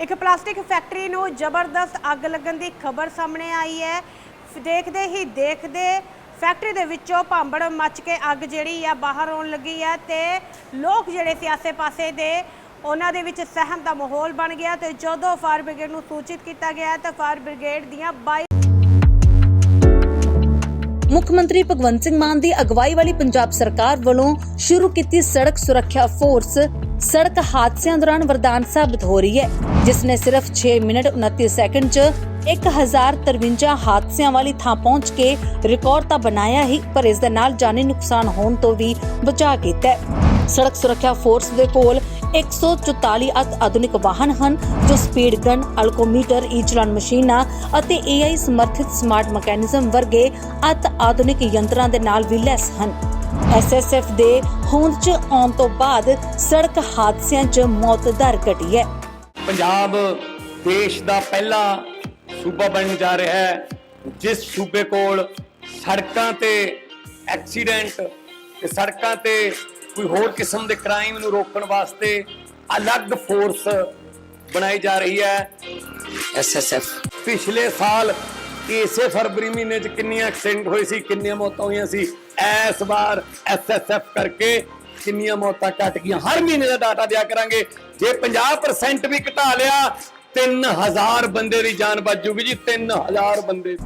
ਇੱਕ plastic factory ਨੂੰ ਜ਼ਬਰਦਸਤ ਅੱਗ ਲੱਗਣ ਦੀ ਖਬਰ ਸਾਹਮਣੇ ਆਈ ਹੈ। ਦੇਖਦੇ ਹੀ ਦੇਖਦੇ ਫੈਕਟਰੀ ਦੇ ਵਿੱਚੋਂ ਭਾਂਬੜ ਮੱਚ ਕੇ ਅੱਗ ਜਿਹੜੀ ਆ ਬਾਹਰ ਆਉਣ ਲੱਗੀ ਆ ਤੇ ਲੋਕ ਜਿਹੜੇ ਸੀ ਆਸੇ-ਪਾਸੇ ਦੇ, ਉਹਨਾਂ ਦੇ ਵਿੱਚ ਸਹਿਮ ਦਾ ਮਾਹੌਲ ਬਣ ਗਿਆ ਤੇ ਜਦੋਂ ਫਾਇਰ ਬ੍ਰਿਗੇਡ ਨੂੰ ਸੂਚਿਤ ਕੀਤਾ ਗਿਆ ਤਾਂ ਫਾਇਰ ਬ੍ਰਿਗੇਡ ਦੀਆਂ 22 ਮੁੱਖ ਮੰਤਰੀ ਭਗਵੰਤ ਸਿੰਘ ਮਾਨ ਦੀ ਅਗਵਾਈ ਵਾਲੀ ਪੰਜਾਬ ਸਰਕਾਰ ਵੱਲੋਂ ਸ਼ੁਰੂ ਕੀਤੀ ਸੜਕ ਸੁਰੱਖਿਆ ਫੋਰਸ, ਸੜਕ ਹਾਦਸਿਆਂ ਦੌਰਾਨ ਵਰਦਾਨ ਸਾਬਤ ਹੋ ਰਹੀ ਹੈ, ਜਿਸ ਨੇ ਸਿਰਫ 6 ਮਿੰਟ 29 ਸੈਕਿੰਡ 'ਚ 1053 ਹਾਦਸਿਆਂ ਵਾਲੀ ਥਾਂ ਪਹੁੰਚ ਕੇ ਰਿਕਾਰਡ ਤਾਂ ਬਣਾਇਆ ਹੀ, ਪਰ ਇਸ ਦੇ ਨਾਲ ਜਾਨੀ ਨੁਕਸਾਨ ਹੋਣ ਤੋਂ ਵੀ ਬਚਾ ਕੀਤਾ ਹੈ। ਸੜਕ ਸੁਰੱਖਿਆ ਫੋਰਸ ਦੇ ਕੋਲ 144 ਅਤ ਆਧੁਨਿਕ ਵਾਹਨ ਹਨ, ਜੋ ਸਪੀਡ ਗਨ, ਅਲਕੋਮੀਟਰ ਈ ਮਸ਼ੀਨਾਂ ਅਤੇ AI ਸਮਰਥਿਤ ਸਮਾਰਟ ਮੈਕੈਨਿਜ਼ਮ ਵਰਗੇ ਅਤ ਆਧੁਨਿਕ ਯੰਤਰਾਂ ਦੇ ਨਾਲ ਵੀ ਲੈਸ ਹਨ। SSF ਦੇ ਹੋਂਦ 'ਚ ਆਉਣ ਤੋਂ ਬਾਅਦ ਸੜਕ ਹਾਦਸਿਆਂ 'ਚ ਮੌਤ ਦਰ ਘਟੀ ਹੈ। ਪੰਜਾਬ ਦੇਸ਼ ਦਾ ਪਹਿਲਾ ਸੂਬਾ ਬਣਨ ਜਾ ਰਿਹਾ ਹੈ, ਜਿਸ ਸੂਬੇ ਕੋਲ ਸੜਕਾਂ ਤੇ ਐਕਸੀਡੈਂਟ ਤੇ ਸੜਕਾਂ ਤੇ ਕੋਈ ਹੋਰ ਕਿਸਮ ਦੇ ਕ੍ਰਾਈਮ ਨੂੰ ਰੋਕਣ ਵਾਸਤੇ ਅਲੱਗ ਫੋਰਸ ਬਣਾਈ ਜਾ ਰਹੀ ਹੈ। ਐਸਐਸਐਫ ਪਿਛਲੇ ਸਾਲ ਇਸੇ ਫਰਵਰੀ ਮਹੀਨੇ 'ਚ ਕਿੰਨੀਆਂ ਐਕਸੀਡੈਂਟ ਹੋਏ ਸੀ ਕਿੰਨੀਆਂ ਮੌਤਾਂ ਹੋਈਆਂ ਸੀ ਇਸ ਵਾਰ ਐਸਐਸਐਫ ਕਰਕੇ ਕਿੰਨੀਆਂ ਮੌਤਾਂ ਘਟ ਗਈਆਂ। ਹਰ ਮਹੀਨੇ ਦਾ ਡਾਟਾ ਦਿਆ ਕਰਾਂਗੇ। ਜੇ 50% ਵੀ ਘਟਾ ਲਿਆ 3000 ਬੰਦੇ ਦੀ ਜਾਨ ਬਚ ਜੂਗੀ ਜੀ 3000 ਬੰਦੇ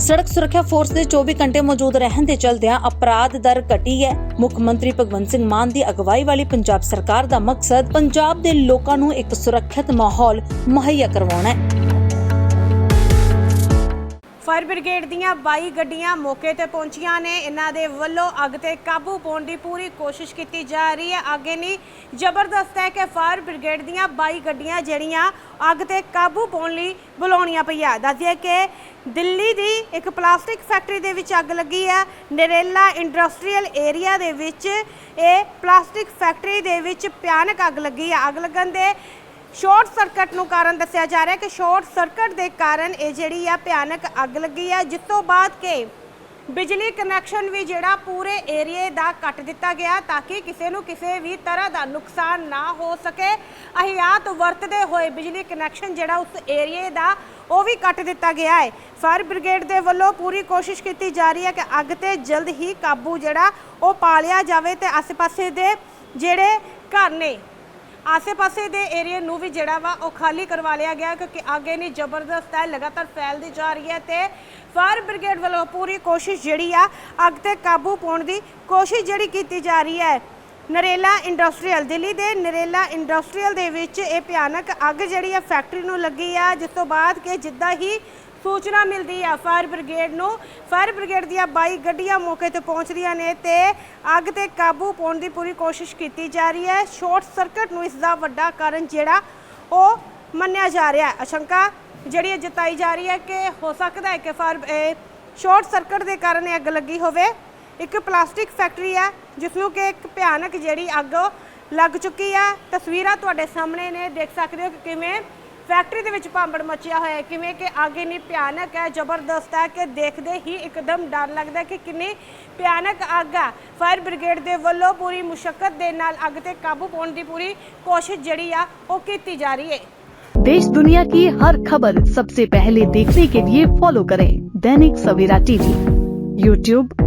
ਸੜਕ ਸੁਰੱਖਿਆ ਫੋਰਸ ਦੇ 24 ਘੰਟੇ ਮੌਜੂਦ ਰਹਿਣ ਦੇ ਚਲਦਿਆਂ ਅਪਰਾਧ ਦਰ ਘਟੀ ਹੈ। ਮੁੱਖ ਮੰਤਰੀ ਭਗਵੰਤ ਸਿੰਘ ਮਾਨ ਦੀ ਅਗਵਾਈ ਵਾਲੀ ਪੰਜਾਬ ਸਰਕਾਰ ਦਾ ਮਕਸਦ ਪੰਜਾਬ ਦੇ ਲੋਕਾਂ ਨੂੰ ਇੱਕ ਸੁਰੱਖਿਅਤ ਮਾਹੌਲ ਮੁਹੱਈਆ ਕਰਵਾਉਣਾ ਹੈ। ਫਾਇਰ ਬ੍ਰਿਗੇਡ ਦੀਆਂ 22 ਗੱਡੀਆਂ ਮੌਕੇ ਤੇ ਪਹੁੰਚੀਆਂ ਨੇ। ਇਹਨਾਂ ਦੇ ਵੱਲੋਂ ਅੱਗ ਤੇ ਕਾਬੂ ਪਾਉਣ ਦੀ ਪੂਰੀ ਕੋਸ਼ਿਸ਼ ਕੀਤੀ ਜਾ ਰਹੀ ਹੈ। ਅੱਗੇ ਨਹੀਂ, ਜ਼ਬਰਦਸਤ ਹੈ ਕਿ ਫਾਇਰ ਬ੍ਰਿਗੇਡ ਦੀਆਂ 22 ਗੱਡੀਆਂ ਜਿਹੜੀਆਂ ਅੱਗ ਤੇ ਕਾਬੂ ਪਾਉਣ ਲਈ ਬੁਲਾਉਣੀਆਂ ਪਈਆਂ। ਦੱਸਦੀਏ ਕਿ ਦਿੱਲੀ ਦੀ ਇੱਕ ਪਲਾਸਟਿਕ ਫੈਕਟਰੀ ਦੇ ਵਿੱਚ ਅੱਗ ਲੱਗੀ ਹੈ। ਨਰੇਲਾ ਇੰਡਸਟਰੀਅਲ ਏਰੀਆ ਦੇ ਵਿੱਚ ਇਹ ਪਲਾਸਟਿਕ ਫੈਕਟਰੀ ਦੇ ਵਿੱਚ ਭਿਆਨਕ ਅੱਗ ਲੱਗੀ ਹੈ। ਅੱਗ ਲੱਗਣ ਦੇ ਸ਼ਾਰਟ ਸਰਕਟ ਨੂੰ ਕਾਰਨ ਦੱਸਿਆ ਜਾ ਰਿਹਾ ਹੈ ਕਿ ਸ਼ਾਰਟ ਸਰਕਟ ਦੇ ਕਾਰਨ ਇਹ ਜਿਹੜੀ ਆ ਭਿਆਨਕ ਅੱਗ ਲੱਗੀ ਹੈ ਜਿਸ ਤੋਂ ਬਾਅਦ ਕਿ ਬਿਜਲੀ ਕਨੈਕਸ਼ਨ ਵੀ ਜਿਹੜਾ ਪੂਰੇ ਏਰੀਏ ਦਾ ਕੱਟ ਦਿੱਤਾ ਗਿਆ ਤਾਂ ਕਿ ਕਿਸੇ ਨੂੰ ਕਿਸੇ ਵੀ ਤਰ੍ਹਾਂ ਦਾ ਨੁਕਸਾਨ ਨਾ ਹੋ ਸਕੇ। ਅਹਿਆਤ ਵਰਤਦੇ ਹੋਏ ਬਿਜਲੀ ਕਨੈਕਸ਼ਨ ਜਿਹੜਾ ਉਸ ਏਰੀਏ ਦਾ ਉਹ ਵੀ ਕੱਟ ਦਿੱਤਾ ਗਿਆ ਹੈ। ਫਾਇਰ ਬ੍ਰਿਗੇਡ ਦੇ ਵੱਲੋਂ ਪੂਰੀ ਕੋਸ਼ਿਸ਼ ਕੀਤੀ ਜਾ ਰਹੀ ਹੈ ਕਿ ਅੱਗ ਤੇ ਜਲਦ ਹੀ ਕਾਬੂ ਜਿਹੜਾ ਉਹ ਪਾ ਲਿਆ ਜਾਵੇ ਤੇ ਆਸ-ਪਾਸੇ ਦੇ ਜਿਹੜੇ ਘਰ ਨੇ ਆਸੇ-ਪਾਸੇ ਦੇ ਏਰੀਆ ਨੂੰ ਵੀ ਜਿਹੜਾ ਵਾ ਉਹ ਖਾਲੀ ਕਰਵਾ ਲਿਆ ਗਿਆ ਕਿਉਂਕਿ ਅੱਗ ਇੰਨੀ ਜ਼ਬਰਦਸਤ ਹੈ ਲਗਾਤਾਰ ਫੈਲਦੀ ਜਾ ਰਹੀ ਹੈ ਤੇ ਫਾਇਰ ਬ੍ਰਿਗੇਡ ਵੱਲੋਂ ਪੂਰੀ ਕੋਸ਼ਿਸ਼ ਜਿਹੜੀ ਆ ਅੱਗ ਤੇ ਕਾਬੂ ਪਾਉਣ ਦੀ ਕੋਸ਼ਿਸ਼ ਜਿਹੜੀ ਕੀਤੀ ਜਾ ਰਹੀ ਹੈ। ਨਰੇਲਾ ਇੰਡਸਟਰੀਅਲ, ਦਿੱਲੀ ਦੇ ਨਰੇਲਾ ਇੰਡਸਟਰੀਅਲ ਦੇ ਵਿੱਚ ਇਹ ਭਿਆਨਕ ਅੱਗ ਜਿਹੜੀ ਆ ਫੈਕਟਰੀ ਨੂੰ ਲੱਗੀ ਆ, ਜਿਸ ਤੋਂ ਬਾਅਦ ਕਿ ਜਿੱਦਾਂ ਹੀ ਸੂਚਨਾ ਮਿਲਦੀ ਆ ਫਾਇਰ ਬ੍ਰਿਗੇਡ ਨੂੰ, ਫਾਇਰ ਬ੍ਰਿਗੇਡ ਦੀਆਂ 22 ਗੱਡੀਆਂ ਮੌਕੇ ਤੇ ਪਹੁੰਚਦੀਆਂ ਨੇ ਤੇ ਅੱਗ ਤੇ ਕਾਬੂ ਪਾਉਣ ਦੀ ਪੂਰੀ ਕੋਸ਼ਿਸ਼ ਕੀਤੀ ਜਾ ਰਹੀ ਹੈ। ਸ਼ਾਰਟ ਸਰਕਟ ਨੂੰ ਇਸ ਦਾ ਵੱਡਾ ਕਾਰਨ ਜਿਹੜਾ ਉਹ ਮੰਨਿਆ ਜਾ ਰਿਹਾ ਹੈ। ਅਸ਼ੰਕਾ ਜਿਹੜੀ ਇਹ ਜਤਾਈ ਜਾ ਰਹੀ ਹੈ ਕਿ ਹੋ ਸਕਦਾ ਹੈ ਕਿ ਫਾਇਰ ਸ਼ਾਰਟ ਸਰਕਟ ਦੇ ਕਾਰਨ ਇਹ ਅੱਗ ਲੱਗੀ ਹੋਵੇ। ਇੱਕ ਪਲਾਸਟਿਕ ਫੈਕਟਰੀ ਹੈ ਜਿਸ ਨੂੰ ਕਿ ਇੱਕ ਭਿਆਨਕ ਜਿਹੜੀ ਅੱਗ ਲੱਗ ਚੁੱਕੀ ਹੈ ਤਸਵੀਰਾਂ ਤੁਹਾਡੇ ਸਾਹਮਣੇ ਨੇ ਦੇਖ ਸਕਦੇ ਹੋ ਕਿ ਕਿਵੇਂ ਫੈਕਟਰੀ ਦੇ ਵਿੱਚ ਭਾਂਬੜ ਮਚਿਆ ਹੋਇਆ ਹੈ ਕਿਵੇਂ ਕਿ ਅੱਗ ਇੰਨੀ ਭਿਆਨਕ ਹੈ ਜ਼ਬਰਦਸਤ ਹੈ ਕਿ ਦੇਖਦੇ ਹੀ ਇੱਕਦਮ ਡਰ ਲੱਗਦਾ ਹੈ ਕਿ ਕਿੰਨੀ ਭਿਆਨਕ ਅੱਗ ਹੈ ਫਾਇਰ ਬ੍ਰਿਗੇਡ ਦੇ ਵੱਲੋਂ ਪੂਰੀ ਮੁਸ਼ਕਲ ਦੇ ਨਾਲ ਅੱਗ ਤੇ ਕਾਬੂ ਪਾਉਣ ਦੀ ਪੂਰੀ ਕੋਸ਼ਿਸ਼ ਜਿਹੜੀ ਆ ਉਹ ਕੀਤੀ ਜਾ ਰਹੀ ਹੈ देश दुनिया की हर खबर सबसे पहले देखने के लिए फॉलो करें दैनिक सवेरा टीवी यूट्यूब